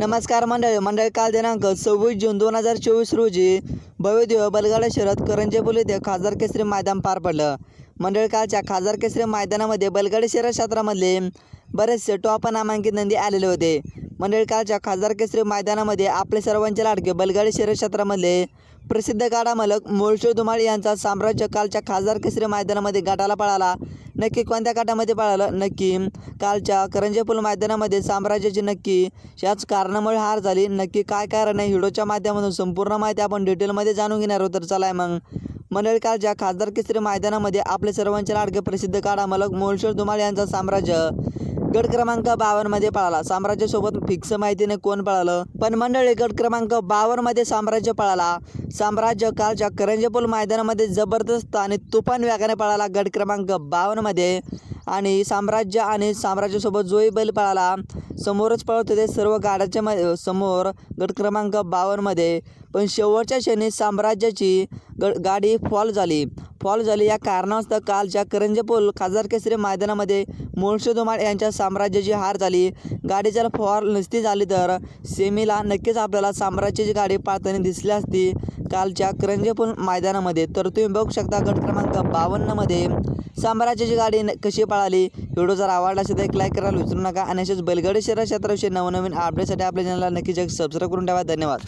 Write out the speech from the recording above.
नमस्कार मंडळी मंडळी काल दिनांक सव्वीस जून दोन हजार चोवीस रोजी भव्यदेव बलगाडा शहरात करंजेपूल येथे खासदार केसरी मैदान पार पडलं. मंडळी कालच्या खासदार केसरी मैदानामध्ये बलगाडा शहर क्षेत्रामधले बरेचसे टॉप नामांकित नंदी आलेले होते. मंडळकाळच्या खासदार केसरी मैदानामध्ये आपले सर्वांचे लाडके बलगाडी शहर क्षेत्रामधले प्रसिद्ध गाडा मालक मोळशे धुमाळ यांचा साम्राज्य कालच्या खासदार केसरी मैदानामध्ये गाठाला पळाला. नक्की कोणत्या गाठामध्ये पळालं? नक्की कालच्या करंजेपूल मैदानामध्ये साम्राज्याची नक्की याच कारणामुळे हार झाली. नक्की काय कारण आहे? हिडोच्या माध्यमातून संपूर्ण माहिती आपण डिटेलमध्ये जाणून घेणार आहोत तर चला मग. मंडळी कालच्या खासदार केसरी मैदानामध्ये आपले सर्वांचे लाडके प्रसिद्ध काढा मलक मोळशेर धुमाळ यांचा साम्राज्य गट क्रमांक बावनमध्ये पळाला. साम्राज्यासोबत फिक्स माहितीने कोण पळालं? पण मंडळी गट क्रमांक बावनमध्ये साम्राज्य पळाला. साम्राज्य कालच्या करंजेपूल मैदानामध्ये जबरदस्त आणि तुफान वेगाने पळाला गट क्रमांक बावनमध्ये आणि साम्राज्य आणि साम्राज्यासोबत जोई बैल पळाला. समोरच पळत होते सर्व गाड्याच्या म समोर गट क्रमांक बावन्नमध्ये पण शेवटच्या क्षणी साम्राज्याची ग गाडी फॉल झाली. फॉल झाली या कारणास्तव कालच्या करंजपूल खासदार केसरी मैदानामध्ये मोळशे धुमाळ यांच्या साम्राज्याची हार झाली. गाडी जर फॉल नसती झाली तर सेमीला नक्कीच आपल्याला साम्राज्याची गाडी पाळताना दिसली असती कालच्या करंजेपूल मैदानामध्ये. तर तुम्ही बघू शकता गट क्रमांक बावन्नमध्ये साम्राज्याची गाडी न- कशी पळाली? व्हिडिओ जर आवडला असेल तर एक लाईक करायला विसरू नका. आणि असेच बैलगाडी शहर क्षेत्राविषयी नवनवीन अपडेटसाठी आपल्या चॅनलला नक्कीच सबस्क्राईब करून ठेवा. धन्यवाद.